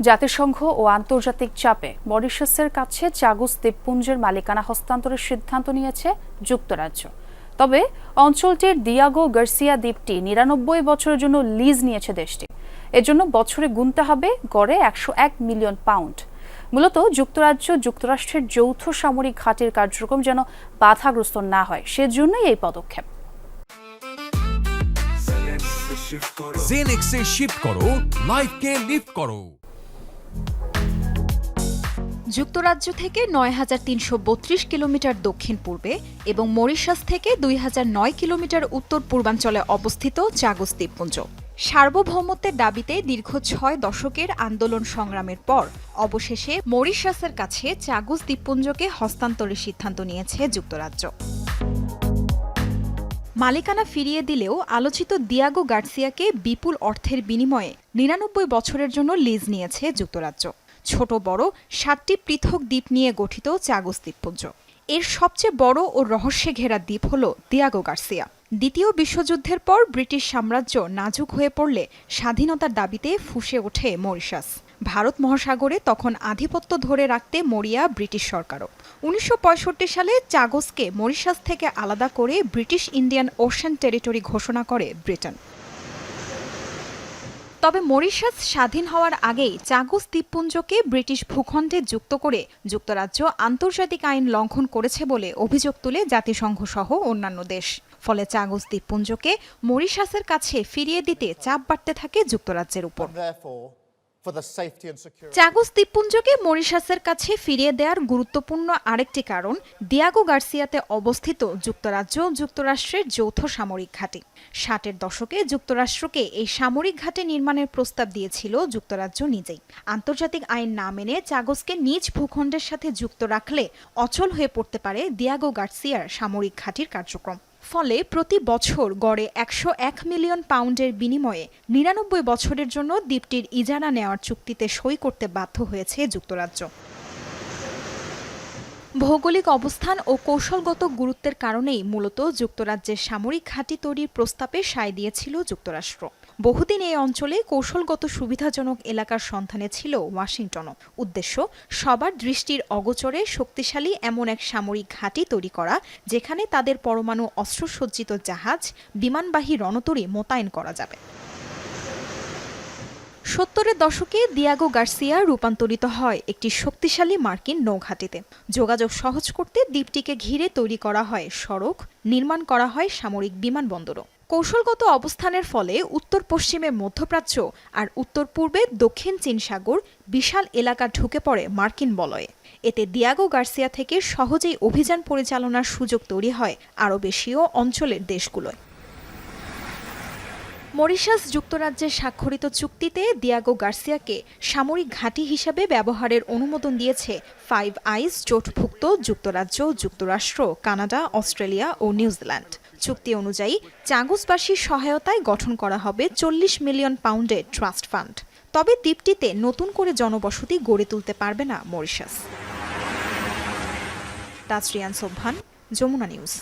জাতিসংঘ ও আন্তর্জাতিক চাপে মরিশাসের কাছে চাগুস দ্বীপপুঞ্জের মালিকানা হস্তান্তরের সিদ্ধান্ত নিয়েছে যুক্তরাজ্য। তবে অঞ্চলটির দিয়াগো গার্সিয়া দ্বীপটি নিরানব্বই বছরের জন্য লিজ নিয়েছে দেশটি। এজন্য বছরে গুনতে হবে গড়ে একশো এক মিলিয়ন পাউন্ড। মূলত যুক্তরাজ্য যুক্তরাষ্ট্রের যৌথ সামরিক ঘাটির কার্যক্রম যেন বাধাগ্রস্ত না হয়, সেজন্যই এই পদক্ষেপ। জেনেক্সে শিফট করো। লাইফকে লিফট করো। যুক্তরাজ্য থেকে নয় হাজার তিনশো বত্রিশ কিলোমিটার দক্ষিণ পূর্বে এবং মরিশাস থেকে দুই হাজার নয় কিলোমিটার উত্তর পূর্বাঞ্চলে অবস্থিত চাগস দ্বীপপুঞ্জ। সার্বভৌমত্বের দাবিতে দীর্ঘ ছয় দশকের আন্দোলন সংগ্রামের পর অবশেষে মরিশাসের কাছে চাগুস দ্বীপপুঞ্জকে হস্তান্তরের সিদ্ধান্ত নিয়েছে যুক্তরাজ্য। মালিকানা ফিরিয়ে দিলেও আলোচিত দিয়াগো গার্সিয়াকে বিপুল অর্থের বিনিময়ে নিরানব্বই বছরের জন্য লিজ নিয়েছে যুক্তরাজ্য। ছোট বড় সাতটি পৃথক দ্বীপ নিয়ে গঠিত চাগোস দ্বীপপুঞ্জ। এর সবচেয়ে বড় ও রহস্যে ঘেরা দ্বীপ হল দিয়াগো গার্সিয়া। দ্বিতীয় বিশ্বযুদ্ধের পর ব্রিটিশ সাম্রাজ্য নাজুক হয়ে পড়লে স্বাধীনতার দাবিতে ফুঁসে ওঠে মরিশাস। ভারত মহাসাগরে তখন আধিপত্য ধরে রাখতে মরিয়া ব্রিটিশ সরকারও। উনিশশো পঁয়ষট্টি সালে চাগোসকে মরিশাস থেকে আলাদা করে ব্রিটিশ ইন্ডিয়ান ওশেন টেরিটরি ঘোষণা করে ব্রিটেন। তবে মরিশাস স্বাধীন হওয়ার আগেই চাগুস দ্বীপপুঞ্জকে ব্রিটিশ ভূখণ্ডে যুক্ত করে যুক্তরাজ্য আন্তর্জাতিক আইন লঙ্ঘন করেছে বলে অভিযোগ তুলে জাতিসংঘ সহ অন্যান্য দেশ। ফলে চাগুস দ্বীপপুঞ্জকে মরিশাসের কাছে ফিরিয়ে দিতে চাপ বাড়তে থাকে যুক্তরাজ্যের উপর। চাগোস দ্বীপপুঞ্জকে মরিশাসের কাছে ফিরিয়ে দেওয়ার গুরুত্বপূর্ণ আরেকটি কারণ দিয়াগো গার্সিয়াতে অবস্থিত যুক্তরাজ্য যুক্তরাষ্ট্রের যৌথ সামরিক ঘাঁটি। ষাটের দশকে যুক্তরাষ্ট্রকে এই সামরিক ঘাঁটি নির্মাণের প্রস্তাব দিয়েছিল যুক্তরাজ্য নিজেই। আন্তর্জাতিক আইন না মেনে চাগোসকে নিজ ভূখণ্ডের সাথে যুক্ত রাখলে অচল হয়ে পড়তে পারে দিয়াগো গার্সিয়ার সামরিক ঘাঁটির কার্যক্রম। ফলে প্রতি বছর গড়ে একশো এক মিলিয়ন পাউন্ডের বিনিময়ে নিরানব্বই বছরের জন্য দ্বীপটির ইজারা নেওয়ার চুক্তিতে সই করতে বাধ্য হয়েছে যুক্তরাজ্য। ভৌগোলিক অবস্থান ও কৌশলগত গুরুত্বের কারণেই মূলত যুক্তরাজ্যের সামরিক ঘাঁটি তৈরির প্রস্তাবে সায় দিয়েছিল যুক্তরাষ্ট্র। বহুদিন এই অঞ্চলে কৌশলগত সুবিধাজনক এলাকার সন্ধানে ছিল ওয়াশিংটনও। উদ্দেশ্য, সবার দৃষ্টির অগোচরে শক্তিশালী এমন এক সামরিক ঘাঁটি তৈরি করা, যেখানে তাদের পরমাণু অস্ত্রসজ্জিত জাহাজ, বিমানবাহী রণতরী মোতায়েন করা যাবে। সত্তরের দশকে দিয়াগো গার্সিয়া রূপান্তরিত হয় একটি শক্তিশালী মার্কিন নৌঘাটিতে। যোগাযোগ সহজ করতে দ্বীপটিকে ঘিরে তৈরি করা হয় সড়ক, নির্মাণ করা হয় সামরিক বিমানবন্দরও। কৌশলগত অবস্থানের ফলে উত্তর পশ্চিমে মধ্যপ্রাচ্য আর উত্তর পূর্বে দক্ষিণ চীন সাগর বিশাল এলাকা ঢুকে পড়ে মার্কিন বলয়ে। এতে দিয়াগো গার্সিয়া থেকে সহজেই অভিযান পরিচালনার সুযোগ তৈরি হয় আরও বেশিও অঞ্চলের দেশগুলোয়। মরিশাস যুক্তরাজ্যের স্বাক্ষরিত চুক্তিতে দিয়াগো গার্সিয়াকে সামরিক ঘাঁটি হিসাবে ব্যবহারের অনুমোদন দিয়েছে ফাইভ আইস জোটভুক্ত যুক্তরাজ্য, যুক্তরাষ্ট্র, কানাডা, অস্ট্রেলিয়া ও নিউজিল্যান্ড। চুক্তি অনুযায়ী চাগুসবাসীর সহায়তায় গঠন করা হবে চল্লিশ মিলিয়ন পাউন্ডের ট্রাস্ট ফান্ড। তবে দ্বীপটিতে নতুন করে জনবসতি গড়ে তুলতে পারবে না মরিশাস। তাজরিয়ান সোভান যমুনা নিউজ।